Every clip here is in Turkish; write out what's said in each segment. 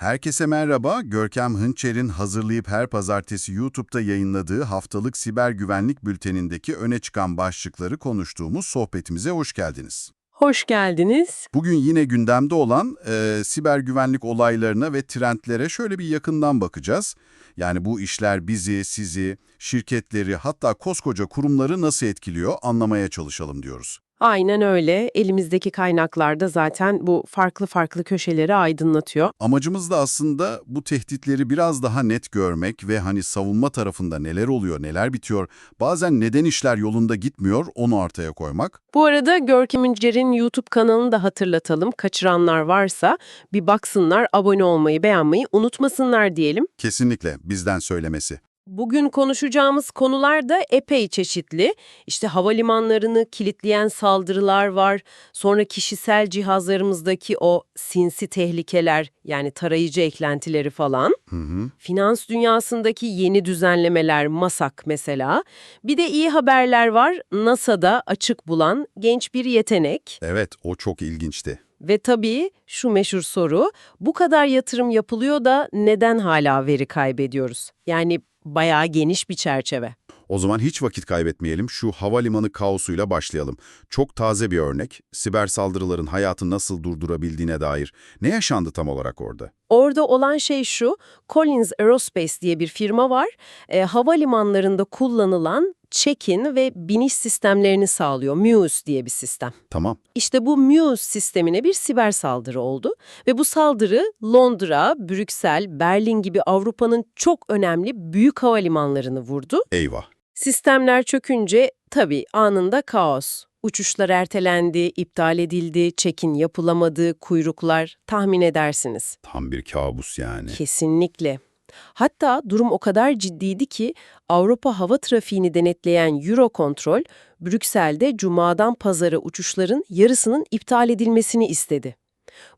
Herkese merhaba. Görkem Hınçer'in hazırlayıp her pazartesi YouTube'da yayınladığı haftalık siber güvenlik bültenindeki öne çıkan başlıkları konuştuğumuz sohbetimize hoş geldiniz. Hoş geldiniz. Bugün yine gündemde olan e, siber güvenlik olaylarına ve trendlere şöyle bir yakından bakacağız. Yani bu işler bizi, sizi, şirketleri hatta koskoca kurumları nasıl etkiliyor anlamaya çalışalım diyoruz. Aynen öyle. Elimizdeki kaynaklar da zaten bu farklı farklı köşeleri aydınlatıyor. Amacımız da aslında bu tehditleri biraz daha net görmek ve hani savunma tarafında neler oluyor, neler bitiyor, bazen neden işler yolunda gitmiyor onu ortaya koymak. Bu arada Görkem Üncer'in YouTube kanalını da hatırlatalım. Kaçıranlar varsa bir baksınlar, abone olmayı, beğenmeyi unutmasınlar diyelim. Kesinlikle bizden söylemesi. Bugün konuşacağımız konular da epey çeşitli. İşte havalimanlarını kilitleyen saldırılar var. Sonra kişisel cihazlarımızdaki o sinsi tehlikeler yani tarayıcı eklentileri falan. Hı hı. Finans dünyasındaki yeni düzenlemeler, MASAK mesela. Bir de iyi haberler var. NASA'da açık bulan genç bir yetenek. Evet, o çok ilginçti. Ve tabii şu meşhur soru, bu kadar yatırım yapılıyor da neden hala veri kaybediyoruz? Yani bayağı geniş bir çerçeve. O zaman hiç vakit kaybetmeyelim, şu havalimanı kaosuyla başlayalım. Çok taze bir örnek, siber saldırıların hayatı nasıl durdurabildiğine dair. Ne yaşandı tam olarak orada? Orada olan şey şu, Collins Aerospace diye bir firma var. E, havalimanlarında kullanılan check-in ve biniş sistemlerini sağlıyor. Muse diye bir sistem. Tamam, İşte bu Muse sistemine bir siber saldırı oldu ve bu saldırı Londra, Brüksel, Berlin gibi Avrupa'nın çok önemli büyük havalimanlarını vurdu. eyvah. Sistemler çökünce tabii anında kaos. Uçuşlar ertelendi, iptal edildi, check-in yapılamadı, kuyruklar tahmin edersiniz. Tam bir kabus yani. Kesinlikle. Hatta durum o kadar ciddiydi ki Avrupa hava trafiğini denetleyen Eurocontrol, Brüksel'de cumadan pazara uçuşların yarısının iptal edilmesini istedi.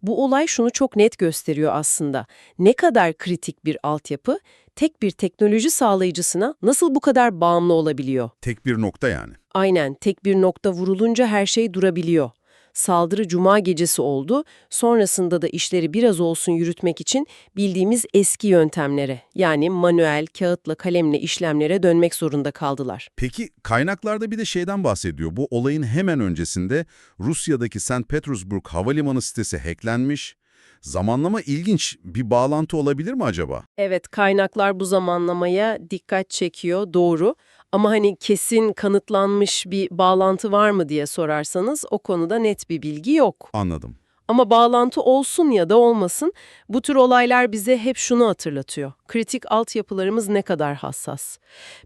Bu olay şunu çok net gösteriyor aslında. Ne kadar kritik bir altyapı, tek bir teknoloji sağlayıcısına nasıl bu kadar bağımlı olabiliyor? Tek bir nokta yani. Aynen, tek bir nokta vurulunca her şey durabiliyor. Saldırı cuma gecesi oldu, sonrasında da işleri biraz olsun yürütmek için bildiğimiz eski yöntemlere, yani manuel, kağıtla, kalemle işlemlere dönmek zorunda kaldılar. Peki kaynaklarda bir de şeyden bahsediyor. Bu olayın hemen öncesinde Rusya'daki St. Petersburg havalimanı sitesi hacklenmiş. Zamanlama ilginç. Bir bağlantı olabilir mi acaba? Evet, kaynaklar bu zamanlamaya dikkat çekiyor, doğru. Ama hani kesin kanıtlanmış bir bağlantı var mı diye sorarsanız o konuda net bir bilgi yok. Anladım. Ama bağlantı olsun ya da olmasın, bu tür olaylar bize hep şunu hatırlatıyor. Kritik altyapılarımız ne kadar hassas.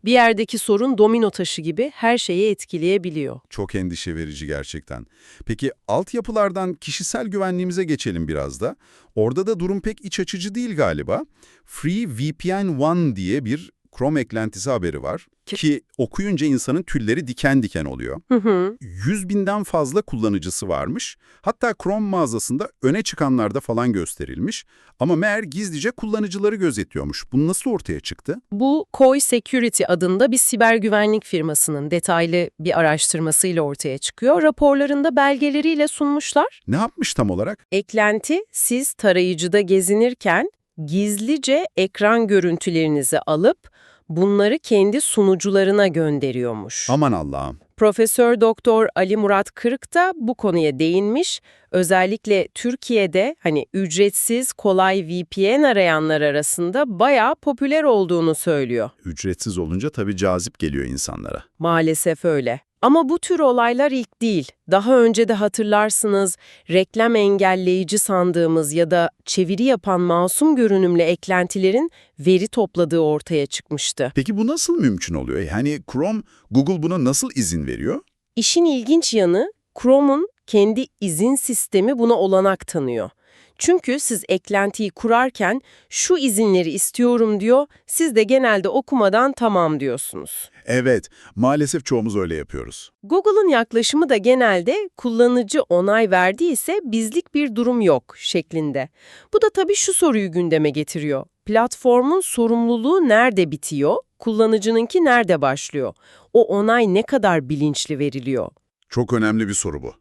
Bir yerdeki sorun domino taşı gibi her şeyi etkileyebiliyor. Çok endişe verici gerçekten. Peki altyapılardan kişisel güvenliğimize geçelim biraz da. Orada da durum pek iç açıcı değil galiba. Free VPN One diye bir Chrome eklentisi haberi var. Ki- Ki okuyunca insanın tülleri diken diken oluyor. Hı hı. 100 binden fazla kullanıcısı varmış. Hatta Chrome mağazasında öne çıkanlarda falan gösterilmiş. Ama meğer gizlice kullanıcıları gözetliyormuş. Bu nasıl ortaya çıktı? Bu Koi Security adında bir siber güvenlik firmasının detaylı bir araştırmasıyla ortaya çıkıyor. Raporlarında belgeleriyle sunmuşlar. Ne yapmış tam olarak? Eklenti siz tarayıcıda gezinirken gizlice ekran görüntülerinizi alıp bunları kendi sunucularına gönderiyormuş. Aman Allah'ım. Profesör Doktor Ali Murat Kırık da bu konuya değinmiş. Özellikle Türkiye'de hani ücretsiz kolay VPN arayanlar arasında bayağı popüler olduğunu söylüyor. Ücretsiz olunca tabii cazip geliyor insanlara. Maalesef öyle. Ama bu tür olaylar ilk değil. Daha önce de hatırlarsınız reklam engelleyici sandığımız ya da çeviri yapan masum görünümlü eklentilerin veri topladığı ortaya çıkmıştı. Peki bu nasıl mümkün oluyor? Yani Chrome, Google buna nasıl izin veriyor? İşin ilginç yanı Chrome'un kendi izin sistemi buna olanak tanıyor. Çünkü siz eklentiyi kurarken şu izinleri istiyorum diyor, siz de genelde okumadan tamam diyorsunuz. Evet, maalesef çoğumuz öyle yapıyoruz. Google'ın yaklaşımı da genelde kullanıcı onay verdiyse bizlik bir durum yok şeklinde. Bu da tabii şu soruyu gündeme getiriyor. Platformun sorumluluğu nerede bitiyor, kullanıcınınki nerede başlıyor? O onay ne kadar bilinçli veriliyor? Çok önemli bir soru bu.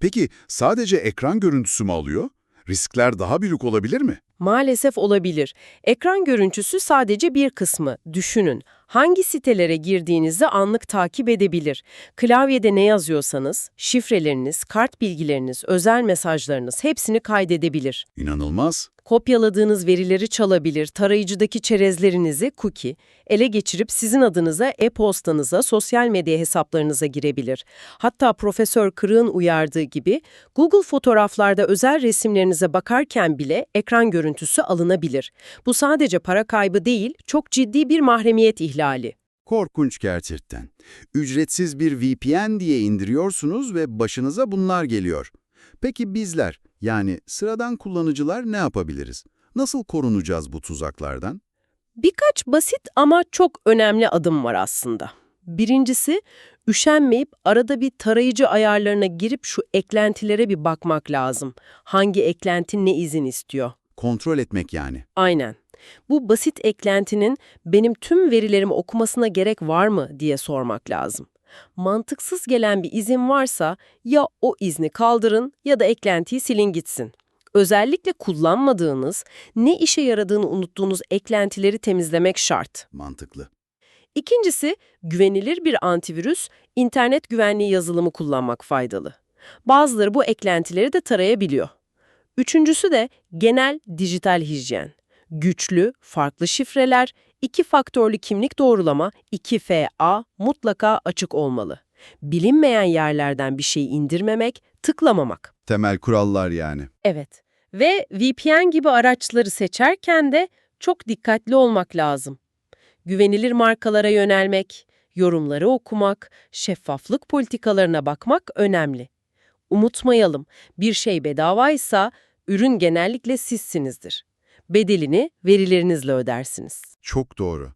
Peki sadece ekran görüntüsü mü alıyor? Riskler daha büyük olabilir mi? Maalesef olabilir. Ekran görüntüsü sadece bir kısmı. Düşünün. Hangi sitelere girdiğinizi anlık takip edebilir. Klavyede ne yazıyorsanız, şifreleriniz, kart bilgileriniz, özel mesajlarınız hepsini kaydedebilir. İnanılmaz. Kopyaladığınız verileri çalabilir, tarayıcıdaki çerezlerinizi, cookie, ele geçirip sizin adınıza e-postanıza, sosyal medya hesaplarınıza girebilir. Hatta Profesör Kırık'ın uyardığı gibi Google fotoğraflarda özel resimlerinize bakarken bile ekran görüntüsü alınabilir. Bu sadece para kaybı değil, çok ciddi bir mahremiyet ihlali. Korkunç gerçekten. Ücretsiz bir VPN diye indiriyorsunuz ve başınıza bunlar geliyor. Peki bizler, yani sıradan kullanıcılar ne yapabiliriz? Nasıl korunacağız bu tuzaklardan? Birkaç basit ama çok önemli adım var aslında. Birincisi, üşenmeyip arada bir tarayıcı ayarlarına girip şu eklentilere bir bakmak lazım. Hangi eklenti ne izin istiyor? Kontrol etmek yani. Aynen. Bu basit eklentinin benim tüm verilerimi okumasına gerek var mı diye sormak lazım. Mantıksız gelen bir izin varsa ya o izni kaldırın ya da eklentiyi silin gitsin. Özellikle kullanmadığınız, ne işe yaradığını unuttuğunuz eklentileri temizlemek şart. Mantıklı. İkincisi, güvenilir bir antivirüs, internet güvenliği yazılımı kullanmak faydalı. Bazıları bu eklentileri de tarayabiliyor. Üçüncüsü de genel dijital hijyen. Güçlü, farklı şifreler, iki faktörlü kimlik doğrulama, 2FA mutlaka açık olmalı. Bilinmeyen yerlerden bir şey indirmemek, tıklamamak. Temel kurallar yani. Evet. Ve VPN gibi araçları seçerken de çok dikkatli olmak lazım. Güvenilir markalara yönelmek, yorumları okumak, şeffaflık politikalarına bakmak önemli. Unutmayalım, bir şey bedavaysa ürün genellikle sizsinizdir. Bedelini verilerinizle ödersiniz. Çok doğru.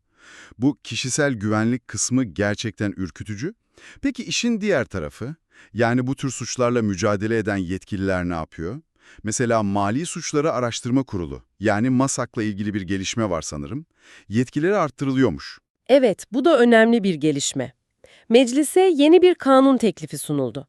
Bu kişisel güvenlik kısmı gerçekten ürkütücü. Peki işin diğer tarafı? Yani bu tür suçlarla mücadele eden yetkililer ne yapıyor? Mesela Mali Suçları Araştırma Kurulu, yani MASAK'la ilgili bir gelişme var sanırım. Yetkileri arttırılıyormuş. Evet, bu da önemli bir gelişme. Meclise yeni bir kanun teklifi sunuldu.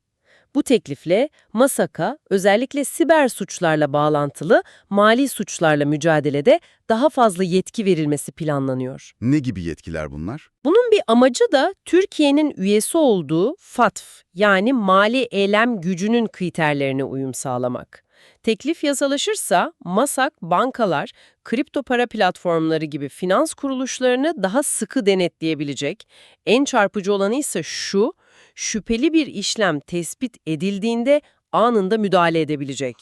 Bu teklifle MASAK'a özellikle siber suçlarla bağlantılı mali suçlarla mücadelede daha fazla yetki verilmesi planlanıyor. Ne gibi yetkiler bunlar? Bunun bir amacı da Türkiye'nin üyesi olduğu FATF yani mali eylem gücünün kriterlerine uyum sağlamak. Teklif yasalaşırsa MASAK bankalar, kripto para platformları gibi finans kuruluşlarını daha sıkı denetleyebilecek. En çarpıcı olanı ise şu, şüpheli bir işlem tespit edildiğinde anında müdahale edebilecek.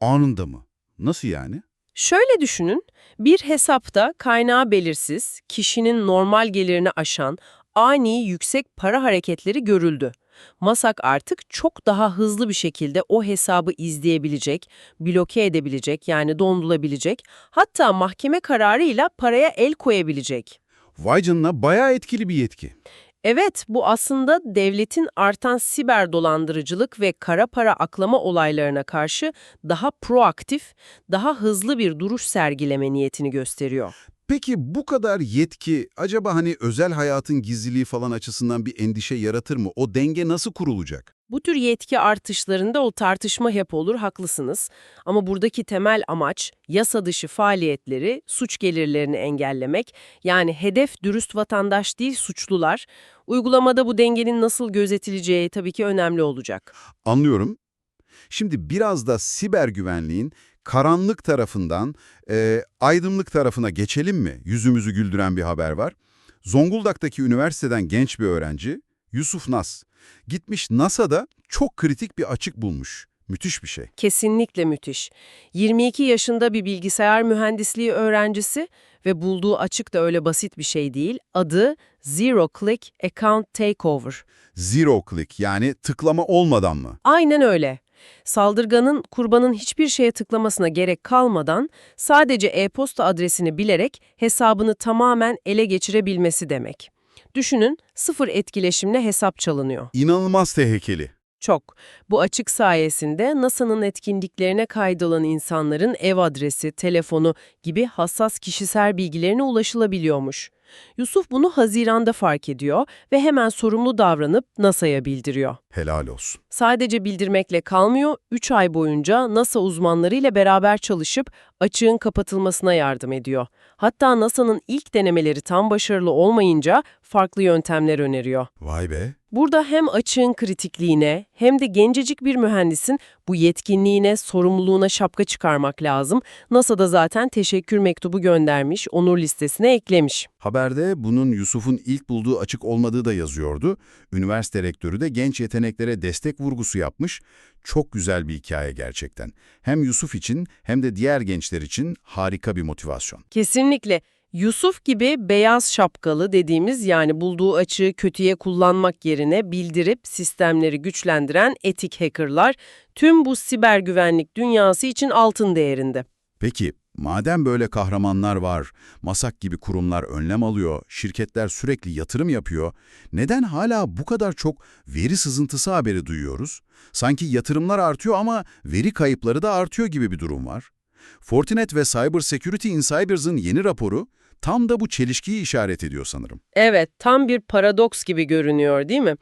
Anında mı? Nasıl yani? Şöyle düşünün, bir hesapta kaynağı belirsiz, kişinin normal gelirini aşan, ani yüksek para hareketleri görüldü. Masak artık çok daha hızlı bir şekilde o hesabı izleyebilecek, bloke edebilecek yani dondulabilecek, hatta mahkeme kararıyla paraya el koyabilecek. Vay canına bayağı etkili bir yetki. Evet, bu aslında devletin artan siber dolandırıcılık ve kara para aklama olaylarına karşı daha proaktif, daha hızlı bir duruş sergileme niyetini gösteriyor. Peki bu kadar yetki acaba hani özel hayatın gizliliği falan açısından bir endişe yaratır mı? O denge nasıl kurulacak? Bu tür yetki artışlarında o tartışma hep olur, haklısınız. Ama buradaki temel amaç yasa dışı faaliyetleri, suç gelirlerini engellemek. Yani hedef dürüst vatandaş değil suçlular. Uygulamada bu dengenin nasıl gözetileceği tabii ki önemli olacak. Anlıyorum. Şimdi biraz da siber güvenliğin karanlık tarafından e, aydınlık tarafına geçelim mi? Yüzümüzü güldüren bir haber var. Zonguldak'taki üniversiteden genç bir öğrenci Yusuf Nas gitmiş NASA'da çok kritik bir açık bulmuş. Müthiş bir şey. Kesinlikle müthiş. 22 yaşında bir bilgisayar mühendisliği öğrencisi ve bulduğu açık da öyle basit bir şey değil. Adı Zero Click Account Takeover. Zero click yani tıklama olmadan mı? Aynen öyle. Saldırganın kurbanın hiçbir şeye tıklamasına gerek kalmadan sadece e-posta adresini bilerek hesabını tamamen ele geçirebilmesi demek. Düşünün sıfır etkileşimle hesap çalınıyor. İnanılmaz tehlikeli. Çok. Bu açık sayesinde NASA'nın etkinliklerine kaydolan insanların ev adresi, telefonu gibi hassas kişisel bilgilerine ulaşılabiliyormuş. Yusuf bunu Haziran'da fark ediyor ve hemen sorumlu davranıp NASA'ya bildiriyor. Helal olsun. Sadece bildirmekle kalmıyor, 3 ay boyunca NASA uzmanlarıyla beraber çalışıp açığın kapatılmasına yardım ediyor. Hatta NASA'nın ilk denemeleri tam başarılı olmayınca farklı yöntemler öneriyor. Vay be. Burada hem açığın kritikliğine hem de gencecik bir mühendisin bu yetkinliğine, sorumluluğuna şapka çıkarmak lazım. NASA da zaten teşekkür mektubu göndermiş, onur listesine eklemiş. Haberde bunun Yusuf'un ilk bulduğu açık olmadığı da yazıyordu. Üniversite rektörü de genç yeteneklere destek vurgusu yapmış. Çok güzel bir hikaye gerçekten. Hem Yusuf için hem de diğer gençler için harika bir motivasyon. Kesinlikle. Yusuf gibi beyaz şapkalı dediğimiz yani bulduğu açığı kötüye kullanmak yerine bildirip sistemleri güçlendiren etik hackerlar tüm bu siber güvenlik dünyası için altın değerinde. Peki, madem böyle kahramanlar var, MASAK gibi kurumlar önlem alıyor, şirketler sürekli yatırım yapıyor, neden hala bu kadar çok veri sızıntısı haberi duyuyoruz? Sanki yatırımlar artıyor ama veri kayıpları da artıyor gibi bir durum var. Fortinet ve Cyber Security Insiders'ın yeni raporu tam da bu çelişkiyi işaret ediyor sanırım. Evet, tam bir paradoks gibi görünüyor değil mi?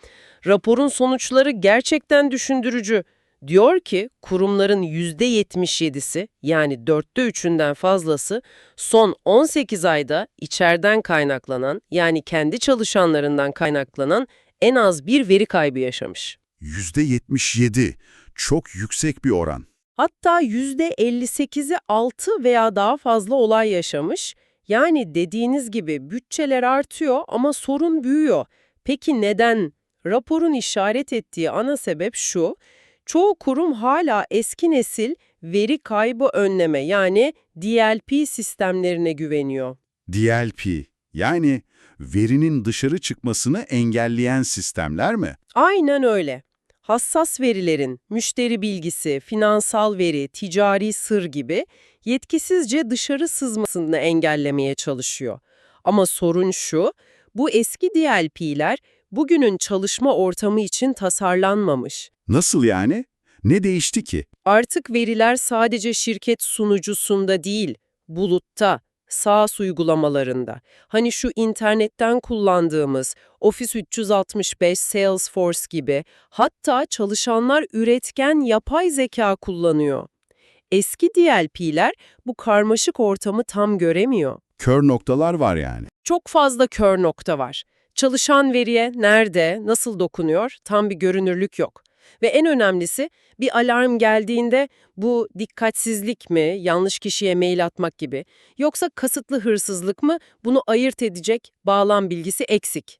Raporun sonuçları gerçekten düşündürücü. Diyor ki kurumların %77'si yani dörtte üçünden fazlası son 18 ayda içeriden kaynaklanan yani kendi çalışanlarından kaynaklanan en az bir veri kaybı yaşamış. %77, çok yüksek bir oran. Hatta %58'i 6 veya daha fazla olay yaşamış. Yani dediğiniz gibi bütçeler artıyor ama sorun büyüyor. Peki neden? Raporun işaret ettiği ana sebep şu, çoğu kurum hala eski nesil veri kaybı önleme yani DLP sistemlerine güveniyor. DLP, yani verinin dışarı çıkmasını engelleyen sistemler mi? Aynen öyle. Hassas verilerin, müşteri bilgisi, finansal veri, ticari sır gibi yetkisizce dışarı sızmasını engellemeye çalışıyor. Ama sorun şu, bu eski DLP'ler bugünün çalışma ortamı için tasarlanmamış. Nasıl yani? Ne değişti ki? Artık veriler sadece şirket sunucusunda değil, bulutta, SaaS uygulamalarında. Hani şu internetten kullandığımız Office 365, Salesforce gibi hatta çalışanlar üretken yapay zeka kullanıyor. Eski DLP'ler bu karmaşık ortamı tam göremiyor. Kör noktalar var yani. Çok fazla kör nokta var. Çalışan veriye nerede, nasıl dokunuyor tam bir görünürlük yok. Ve en önemlisi bir alarm geldiğinde bu dikkatsizlik mi, yanlış kişiye mail atmak gibi yoksa kasıtlı hırsızlık mı bunu ayırt edecek bağlam bilgisi eksik.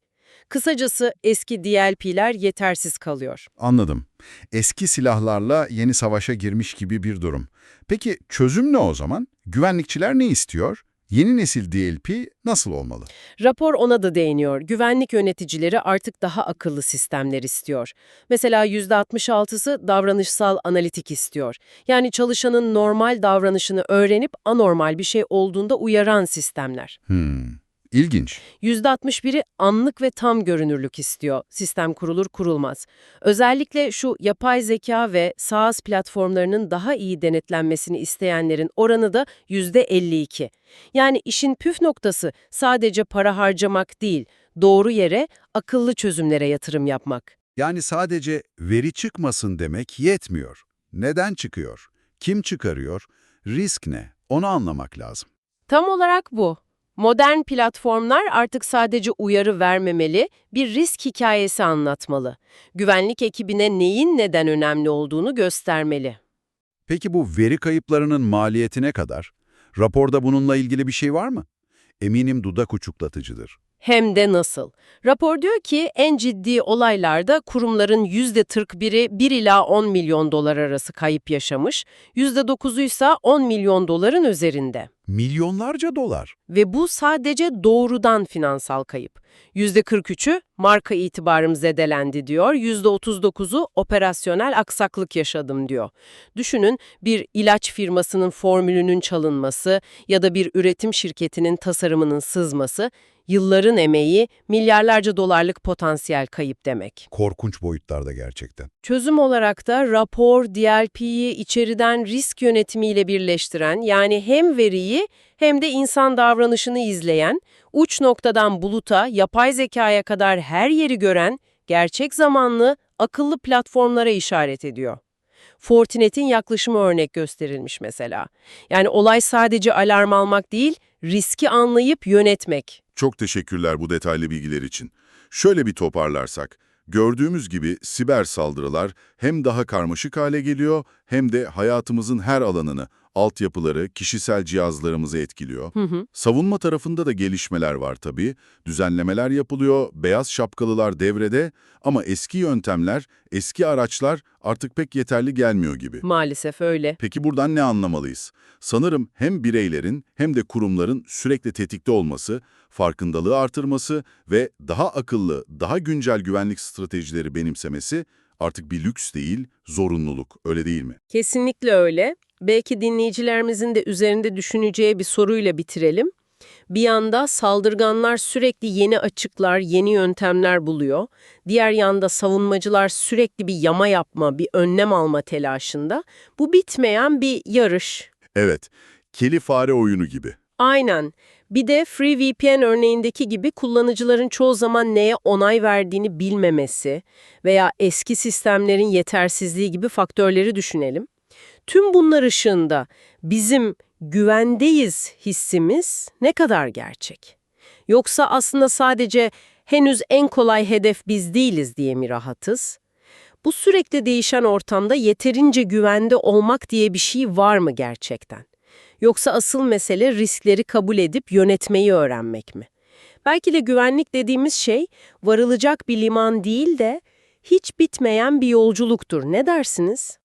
Kısacası eski DLP'ler yetersiz kalıyor. Anladım. Eski silahlarla yeni savaşa girmiş gibi bir durum. Peki çözüm ne o zaman? Güvenlikçiler ne istiyor? Yeni nesil DLP nasıl olmalı? Rapor ona da değiniyor. Güvenlik yöneticileri artık daha akıllı sistemler istiyor. Mesela %66'sı davranışsal analitik istiyor. Yani çalışanın normal davranışını öğrenip anormal bir şey olduğunda uyaran sistemler. Hmm, ilginç. %61'i anlık ve tam görünürlük istiyor. Sistem kurulur kurulmaz. Özellikle şu yapay zeka ve SaaS platformlarının daha iyi denetlenmesini isteyenlerin oranı da %52. Yani işin püf noktası sadece para harcamak değil, doğru yere, akıllı çözümlere yatırım yapmak. Yani sadece veri çıkmasın demek yetmiyor. Neden çıkıyor? Kim çıkarıyor? Risk ne? Onu anlamak lazım. Tam olarak bu. Modern platformlar artık sadece uyarı vermemeli, bir risk hikayesi anlatmalı. Güvenlik ekibine neyin neden önemli olduğunu göstermeli. Peki bu veri kayıplarının maliyeti ne kadar? Raporda bununla ilgili bir şey var mı? Eminim dudak uçuklatıcıdır. Hem de nasıl? Rapor diyor ki en ciddi olaylarda kurumların %41'i 1 ila 10 milyon dolar arası kayıp yaşamış, %9'u ise 10 milyon doların üzerinde. Milyonlarca dolar. Ve bu sadece doğrudan finansal kayıp. %43'ü marka itibarım zedelendi diyor, %39'u operasyonel aksaklık yaşadım diyor. Düşünün bir ilaç firmasının formülünün çalınması ya da bir üretim şirketinin tasarımının sızması Yılların emeği, milyarlarca dolarlık potansiyel kayıp demek. Korkunç boyutlarda gerçekten. Çözüm olarak da rapor, DLP'yi içeriden risk yönetimiyle birleştiren, yani hem veriyi hem de insan davranışını izleyen, uç noktadan buluta, yapay zekaya kadar her yeri gören, gerçek zamanlı, akıllı platformlara işaret ediyor. Fortinet'in yaklaşımı örnek gösterilmiş mesela. Yani olay sadece alarm almak değil, riski anlayıp yönetmek. Çok teşekkürler bu detaylı bilgiler için. Şöyle bir toparlarsak, gördüğümüz gibi siber saldırılar hem daha karmaşık hale geliyor hem de hayatımızın her alanını, altyapıları, kişisel cihazlarımızı etkiliyor. Hı hı. Savunma tarafında da gelişmeler var tabii. Düzenlemeler yapılıyor, beyaz şapkalılar devrede ama eski yöntemler, eski araçlar artık pek yeterli gelmiyor gibi. Maalesef öyle. Peki buradan ne anlamalıyız? Sanırım hem bireylerin hem de kurumların sürekli tetikte olması, farkındalığı artırması ve daha akıllı, daha güncel güvenlik stratejileri benimsemesi artık bir lüks değil, zorunluluk, öyle değil mi? Kesinlikle öyle. Belki dinleyicilerimizin de üzerinde düşüneceği bir soruyla bitirelim. Bir yanda saldırganlar sürekli yeni açıklar, yeni yöntemler buluyor. Diğer yanda savunmacılar sürekli bir yama yapma, bir önlem alma telaşında. Bu bitmeyen bir yarış. Evet, keli fare oyunu gibi. Aynen. Bir de FreeVPN örneğindeki gibi kullanıcıların çoğu zaman neye onay verdiğini bilmemesi veya eski sistemlerin yetersizliği gibi faktörleri düşünelim. Tüm bunlar ışığında bizim güvendeyiz hissimiz ne kadar gerçek? Yoksa aslında sadece henüz en kolay hedef biz değiliz diye mi rahatız? Bu sürekli değişen ortamda yeterince güvende olmak diye bir şey var mı gerçekten? Yoksa asıl mesele riskleri kabul edip yönetmeyi öğrenmek mi? Belki de güvenlik dediğimiz şey varılacak bir liman değil de hiç bitmeyen bir yolculuktur. Ne dersiniz?